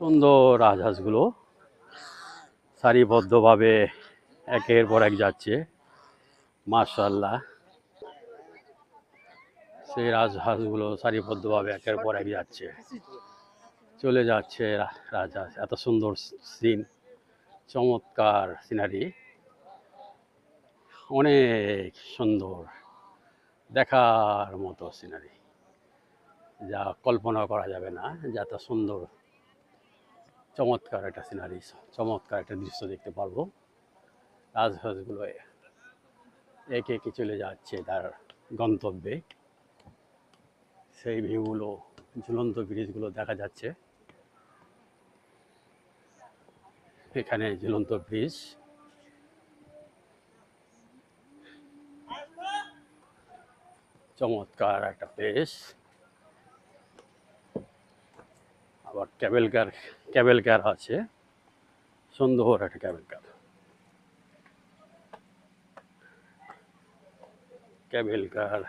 সুন্দর রাজহাঁসগুলো সারিবদ্ধভাবে একের পর এক যাচ্ছে। মার্শাল্লাহ সেই রাজহাঁসগুলো সারিবদ্ধভাবে একের পর এক যাচ্ছে। চলে যাচ্ছে রাজহাঁস এত সুন্দর সিন, চমৎকার সিনারি। অনেক সুন্দর, দেখার মতো সিনারি। যা কল্পনা করা যাবে না যে এত সুন্দর চমৎকার একটা সিনারি চমৎকার একটা দৃশ্য দেখতে পারব। রাজহাঁসগুলো একে একে চলে যাচ্ছে তার গন্তব্যে। সেই ভিউগুলো ঝুলন্ত ব্রিজগুলো দেখা যাচ্ছে। এখানে ঝুলন্ত ব্রিজ। চমৎকার একটা প্লেস আবার ক্যাবেল কার ক্যাবেল কার আছে? সুন্দর একটা cable car. Cable car.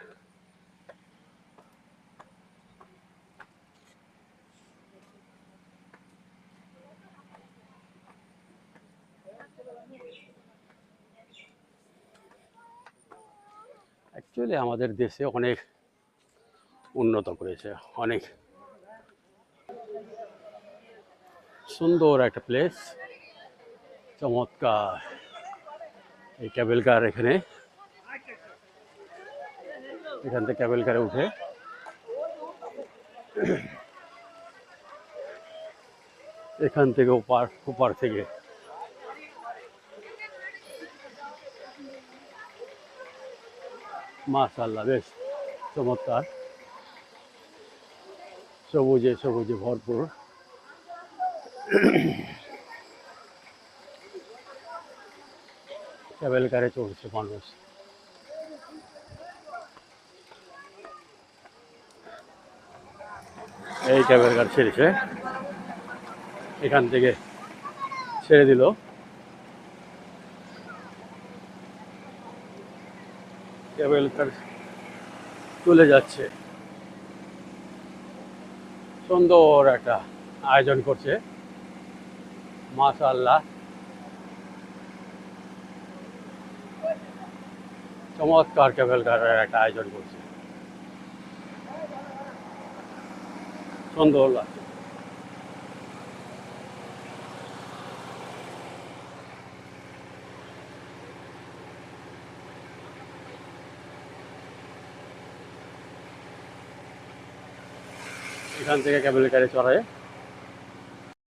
Actually আমাদের দেশে অনেক উন্নত করেছে, অনেক সুন্দর একটা প্লেস চমৎকার এই ক্যাবেল কার এখানে এখান থেকে ক্যাবেল কারে উঠে এখান থেকে ওপার ওপার থেকে মাশাল্লাহ বেশ চমৎকার সবুজে সবুজে ভরপুর ক্যাবেল কারে চলছে মানুষ এই ক্যাবেল কার ছেড়েছে। এখান থেকে ছেড়ে দিল। ক্যাবেল কার চলে যাচ্ছে। সুন্দর একটা আয়োজন করছে। মাশাল্লাহ চমৎকার ক্যাবেল কারের একটা আয়োজন করছে। সুন্দর লাগছে। এখান থেকে ক্যাবেল কারে চড়ায়